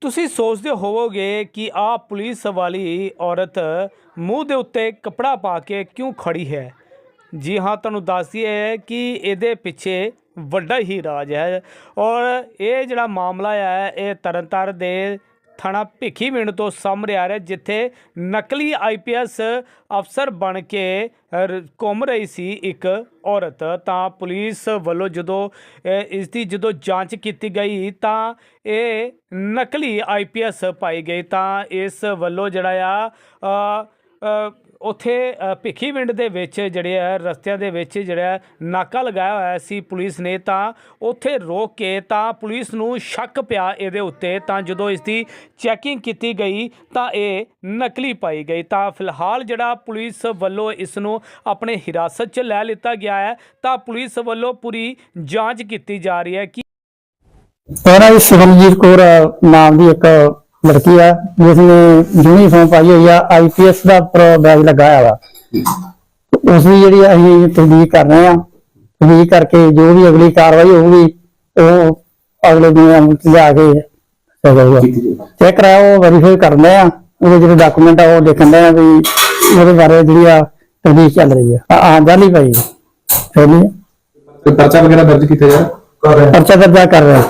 ਤੁਸੀਂ ਸੋਚਦੇ ਹੋਵੋਗੇ ਕਿ ਆ ਪੁਲਿਸ ਵਾਲੀ ਔਰਤ ਮੂੰਹ ਦੇ ਉੱਤੇ ਕੱਪੜਾ ਪਾ ਕੇ ਕਿਉਂ ਖੜੀ ਹੈ? ਜੀ ਹਾਂ, ਤੁਹਾਨੂੰ ਦੱਸਦੀ ਹੈ ਕਿ ਇਹਦੇ ਪਿੱਛੇ ਵੱਡਾ ਹੀ ਰਾਜ ਹੈ ਔਰ ਇਹ ਜਿਹੜਾ ਮਾਮਲਾ ਹੈ, ਇਹ ਤਰਨਤਾਰਨ ਦੇ ਥਾਣਾ ਭਿੱਖੀਵਿੰਡ ਤੋਂ ਸਾਹਮਣੇ ਆ ਰਿਹਾ ਜਿੱਥੇ ਨਕਲੀ ਆਈਪੀਐਸ ਅਫਸਰ ਬਣ ਕੇ ਘੁੰਮ ਰਹੀ ਸੀ ਇੱਕ ਔਰਤ। ਤਾਂ ਪੁਲਿਸ ਵੱਲੋਂ ਜਦੋਂ ਇਸ ਦੀ ਜਦੋਂ ਜਾਂਚ ਕੀਤੀ ਗਈ, ਤਾਂ ਇਹ ਨਕਲੀ ਆਈਪੀਐਸ ਪਾਈ ਗਈ। ਤਾਂ ਇਸ ਵੱਲੋਂ ਜਿਹੜਾ ਆ ਉੱਥੇ ਭਿੱਖੀ ਪਿੰਡ ਦੇ ਵਿੱਚ ਜਿਹੜੇ ਆ, ਰਸਤਿਆਂ ਦੇ ਵਿੱਚ ਜਿਹੜਾ ਨਾਕਾ ਲਗਾਇਆ ਹੋਇਆ ਸੀ ਪੁਲਿਸ ਨੇ, ਤਾਂ ਉੱਥੇ ਰੋਕ ਕੇ ਤਾਂ ਪੁਲਿਸ ਨੂੰ ਸ਼ੱਕ ਪਿਆ ਇਹਦੇ ਉੱਤੇ, ਤਾਂ ਜਦੋਂ ਇਸ ਦੀ ਚੈਕਿੰਗ ਕੀਤੀ ਗਈ, ਤਾਂ ਇਹ ਨਕਲੀ ਪਾਈ ਗਈ। ਤਾਂ ਫਿਲਹਾਲ ਜਿਹੜਾ ਪੁਲਿਸ ਵੱਲੋਂ ਇਸ ਨੂੰ ਆਪਣੇ ਹਿਰਾਸਤ 'ਚ ਲੈ ਲਿੱਤਾ ਗਿਆ ਹੈ, ਤਾਂ ਪੁਲਿਸ ਵੱਲੋਂ ਪੂਰੀ ਜਾਂਚ ਕੀਤੀ ਜਾ ਰਹੀ ਹੈ ਕਿ ਉਹਨਾਂ ਦੀ ਸਿਮਰਨਜੀਤ ਕੌਰ ਨਾਮ ਦੀ ਇੱਕ ਲੜਕੀ ਆ ਜਿਸ ਨੇ ਯੂਨੀਫਾਰਮ ਪਾਈ ਹੋਈ ਆ ਆਈਪੀਐਸ ਦਾ ਬੈਜ ਲਗਾਇਆ ਵਾ। ਉਸ ਦੀ ਜਿਹੜੀ ਅਸੀਂ ਤਸਦੀਕ ਕਰ ਰਹੇ ਆ ਤਸਦੀਕ ਕਰਕੇ ਜੋ ਵੀ ਅਗਲੀ ਕਾਰਵਾਈ ਹੋਊਗੀ ਉਹ ਅਗਲੇ ਦਿਨ ਲਿਆ ਕੇ ਸਗੋਗਾ ਚੈੱਕ ਕਰਾਇਆ ਉਹ ਵੈਰੀਫਾਈ ਕਰਨੇ ਆ ਉਹਦੇ ਜਿਹੜੇ ਡਾਕੂਮੈਂਟ ਆ ਉਹ ਦੇਖਣ ਦੇ ਆ ਵੀ ਉਹਦੇ ਬਾਰੇ ਜਿਹੜੀ ਆ ਤਸਦੀਕ ਚੱਲ ਰਹੀ ਆ। ਆ ਜਾਲੀ ਭਾਈ ਪਹਿਲੀ ਤੇ ਪਰਚਾ ਵਗੈਰਾ ਦਰਜ ਕੀਤਾ ਜਾ ਪਰਚਾ ਦਰਜ ਕਰ ਰਹੇ